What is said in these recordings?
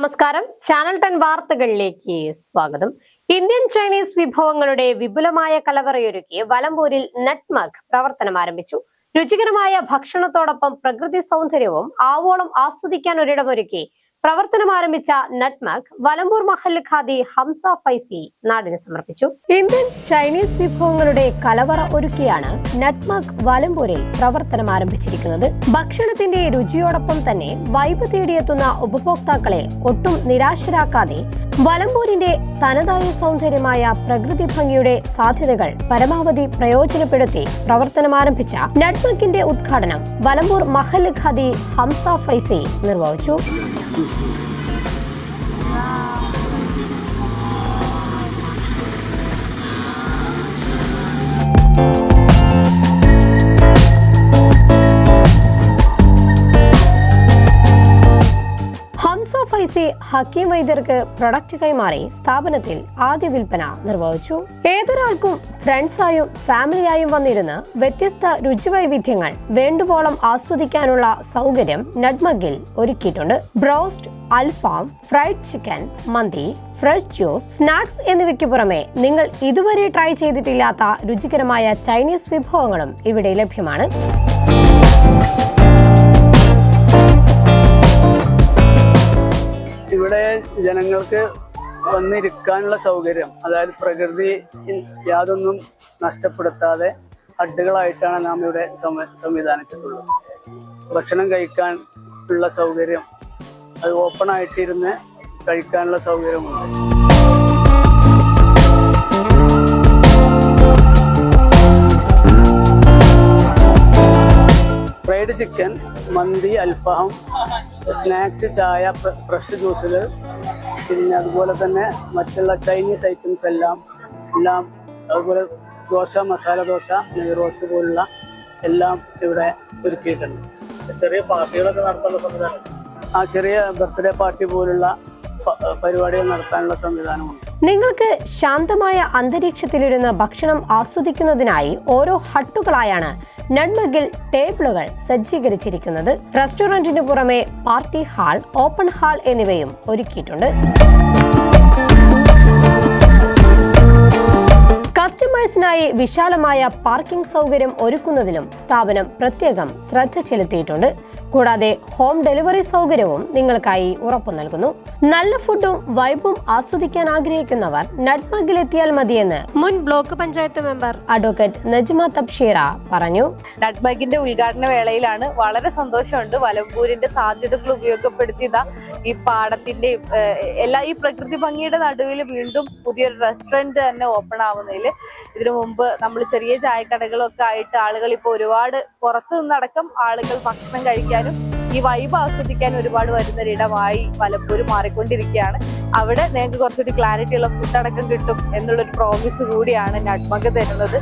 നമസ്കാരം. Channel ten വാർത്തകളിലേക്ക് സ്വാഗതം. ഇന്ത്യൻ ചൈനീസ് വിഭവങ്ങളുടെ വിപുലമായ കലവറയൊരുക്കി വലമ്പൂരിൽ നട്ട്മഗ് പ്രവർത്തനം ആരംഭിച്ചു. രുചികരമായ ഭക്ഷണത്തോടൊപ്പം പ്രകൃതി സൗന്ദര്യവും ആവോളം ആസ്വദിക്കാൻ ഒരിടമൊരുക്കി പ്രവർത്തനം ആരംഭിച്ച നട്ട്മഗ് വലമ്പൂർ മഹൽ ഖാദി ഹംസ ഫൈസി നാടിന് സമർപ്പിച്ചു. ഇന്ത്യൻ ചൈനീസ് വിഭവങ്ങളുടെ കലവറ ഒരുക്കിയാണ് നട്ട്മഗ് വലമ്പൂരിൽ പ്രവർത്തനം ആരംഭിച്ചിരിക്കുന്നത് ഭക്ഷണത്തിന്റെ രുചിയോടൊപ്പം തന്നെ വൈബ് തേടിയെത്തുന്ന ഉപഭോക്താക്കളെ ഒട്ടും നിരാശരാക്കാതെ വലമ്പൂരിന്റെ തനതായ സൗന്ദര്യമായ പ്രകൃതി ഭംഗിയുടെ സാധ്യതകൾ പരമാവധി പ്രയോജനപ്പെടുത്തി പ്രവർത്തനം ആരംഭിച്ച നട്മക്കിന്റെ ഉദ്ഘാടനം വലമ്പൂർ മഹൽ ഖാദി ഹംസ ഫൈസി നിർവഹിച്ചു. Thank you. ഹക്കീം വൈദ്യർക്ക് പ്രൊഡക്റ്റ് കൈമാറി സ്ഥാപനത്തിൽ ആദ്യ വിൽപ്പന നിർവഹിച്ചു. ഏതൊരാൾക്കും ഫ്രണ്ട്സായും ഫാമിലിയായും വന്നിരുന്ന് വ്യത്യസ്ത രുചിവൈവിധ്യങ്ങൾ വേണ്ടുവോളം ആസ്വദിക്കാനുള്ള സൗകര്യം നഡ്മഗിൽ ഒരുക്കിയിട്ടുണ്ട്. ബ്രോസ്റ്റ് അൽഫാം ഫ്രൈഡ് ചിക്കൻ മന്തി ഫ്രഷ് ജ്യൂസ് സ്നാക്സ് എന്നിവയ്ക്ക് പുറമെ നിങ്ങൾ ഇതുവരെ ട്രൈ ചെയ്തിട്ടില്ലാത്ത രുചികരമായ ചൈനീസ് വിഭവങ്ങളും ഇവിടെ ലഭ്യമാണ്. ഇവിടെ ജനങ്ങൾക്ക് വന്നിരിക്കാനുള്ള സൗകര്യം അതായത് പ്രകൃതി യാതൊന്നും നഷ്ടപ്പെടുത്താതെ ഹഡ്ഡുകളായിട്ടാണ് നാം ഇവിടെ സംവിധാനിച്ചിട്ടുള്ളത്. ഭക്ഷണം കഴിക്കാൻ ഉള്ള സൗകര്യം അത് ഓപ്പൺ ആയിട്ടിരുന്ന് കഴിക്കാനുള്ള സൗകര്യമുണ്ട്. ഫ്രൈഡ് ചിക്കൻ മന്തി അൽഫാം സ്നാക്സ് ചായ ഫ്രഷ് ജ്യൂസുകൾ പിന്നെ അതുപോലെ തന്നെ മറ്റുള്ള ചൈനീസ് ഐറ്റംസ് എല്ലാം എല്ലാം അതുപോലെ ദോശ മസാല ദോശ നെയ് റോസ്റ്റ് പോലുള്ള എല്ലാം ഇവിടെ ഒരുക്കിയിട്ടുണ്ട്. ചെറിയ പാർട്ടികളൊക്കെ നടത്താനുള്ള സംവിധാനം. ആ ചെറിയ ബർത്ത്ഡേ പാർട്ടി പോലുള്ള പരിപാടികൾ നടത്താനുള്ള സംവിധാനമുണ്ട്. നിങ്ങൾക്ക് ശാന്തമായ അന്തരീക്ഷത്തിലിരുന്ന് ഭക്ഷണം ആസ്വദിക്കുന്നതിനായി ഓരോ ഹട്ടുകളായാണ് നഡ്മഗിൽ ടേബിളുകൾ സജ്ജീകരിച്ചിരിക്കുന്നത്. റെസ്റ്റോറന്റിന് പുറമെ പാർട്ടി ഹാൾ ഓപ്പൺ ഹാൾ എന്നിവയും ഒരുക്കിയിട്ടുണ്ട്. കസ്റ്റമേഴ്സിനായി വിശാലമായ പാർക്കിംഗ് സൗകര്യം ഒരുക്കുന്നതിലും സ്ഥാപനം പ്രത്യേകം ശ്രദ്ധ ചെലുത്തിയിട്ടുണ്ട്. കൂടാതെ ഹോം ഡെലിവറി സൗകര്യവും നിങ്ങൾക്കായി ഉറപ്പു നൽകുന്നു. നല്ല ഫുഡും വൈബും ആസ്വദിക്കാൻ ആഗ്രഹിക്കുന്നവർ നട്ട്മഗിലെത്തിയാൽ മതിയെന്ന് മുൻ block panchayat member advocate Najma Tabsheera പറഞ്ഞു. നട്ട്മഗിന്റെ ഉദ്ഘാടന വേളയിലാണ് വളരെ സന്തോഷമുണ്ട്. വലമ്പൂരിന്റെ സാധ്യതകൾ ഉപയോഗപ്പെടുത്തി ഈ പാടത്തിന്റെ എല്ലാ ഈ പ്രകൃതി ഭംഗിയുടെ നടുവിൽ വീണ്ടും പുതിയൊരു റെസ്റ്റോറന്റ് തന്നെ ഓപ്പൺ ആവുന്നതിൽ ഇതിനു മുമ്പ് നമ്മൾ ചെറിയ ചായക്കടകളൊക്കെ ആയിട്ട് ആളുകൾ ഇപ്പോൾ ഒരുപാട് പുറത്തു നിന്നടക്കം ആളുകൾ ഭക്ഷണം കഴിക്കാനും ഈ വൈബ് ആസ്വദിക്കാൻ ഒരുപാട് വരുന്നൊരിടമായി പലപ്പോഴും മാറിക്കൊണ്ടിരിക്കുകയാണ്. അവിടെ നിങ്ങൾക്ക് കുറച്ചുകൂടി ക്ലാരിറ്റി ഉള്ള ഫുഡ് അടക്കം കിട്ടും എന്നുള്ളൊരു പ്രോമിസ് കൂടിയാണ് നട്മഗ് തരുന്നത്.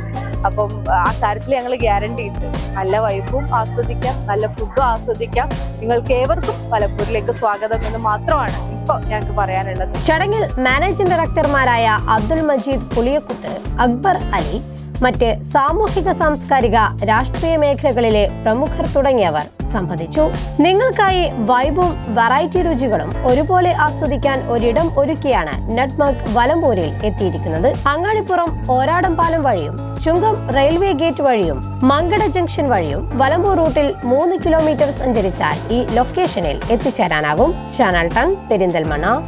അപ്പം ആ കാര്യത്തിൽ ഞങ്ങൾ ഗ്യാരണ്ടി ഉണ്ട്. നല്ല വൈബും ആസ്വദിക്കാം നല്ല ഫുഡും ആസ്വദിക്കാം. നിങ്ങൾക്ക് ഏവർക്കും പലപ്പോഴിലേക്ക് സ്വാഗതം എന്ന് മാത്രമാണ് ഇപ്പോൾ ഞങ്ങൾക്ക് പറയാനുള്ളത്. ചടങ്ങിൽ മാനേജിംഗ് ഡയറക്ടർമാരായ അബ്ദുൾ മജീദ് പുളിയക്കുത്ത് അക്ബർ അലി മറ്റ് സാമൂഹിക സാംസ്കാരിക രാഷ്ട്രീയ മേഖലകളിലെ പ്രമുഖർ തുടങ്ങിയവർ സംബന്ധിച്ചു. നിങ്ങൾക്കായി വൈബും വെറൈറ്റി രുചികളും ഒരുപോലെ ആസ്വദിക്കാൻ ഒരിടം ഒരുക്കിയാണ് നട്ട്മഗ് വലമ്പൂരിൽ എത്തിയിരിക്കുന്നത്. അങ്ങാടിപ്പുറം ഓരാടം പാലം വഴിയും ചുങ്കം റെയിൽവേ ഗേറ്റ് വഴിയും മങ്കട ജംഗ്ഷൻ വഴിയും വലമ്പൂർ റൂട്ടിൽ മൂന്ന് കിലോമീറ്റർ സഞ്ചരിച്ചാൽ ഈ ലൊക്കേഷനിൽ എത്തിച്ചേരാനാകും. Channel ton Perinthalmanna.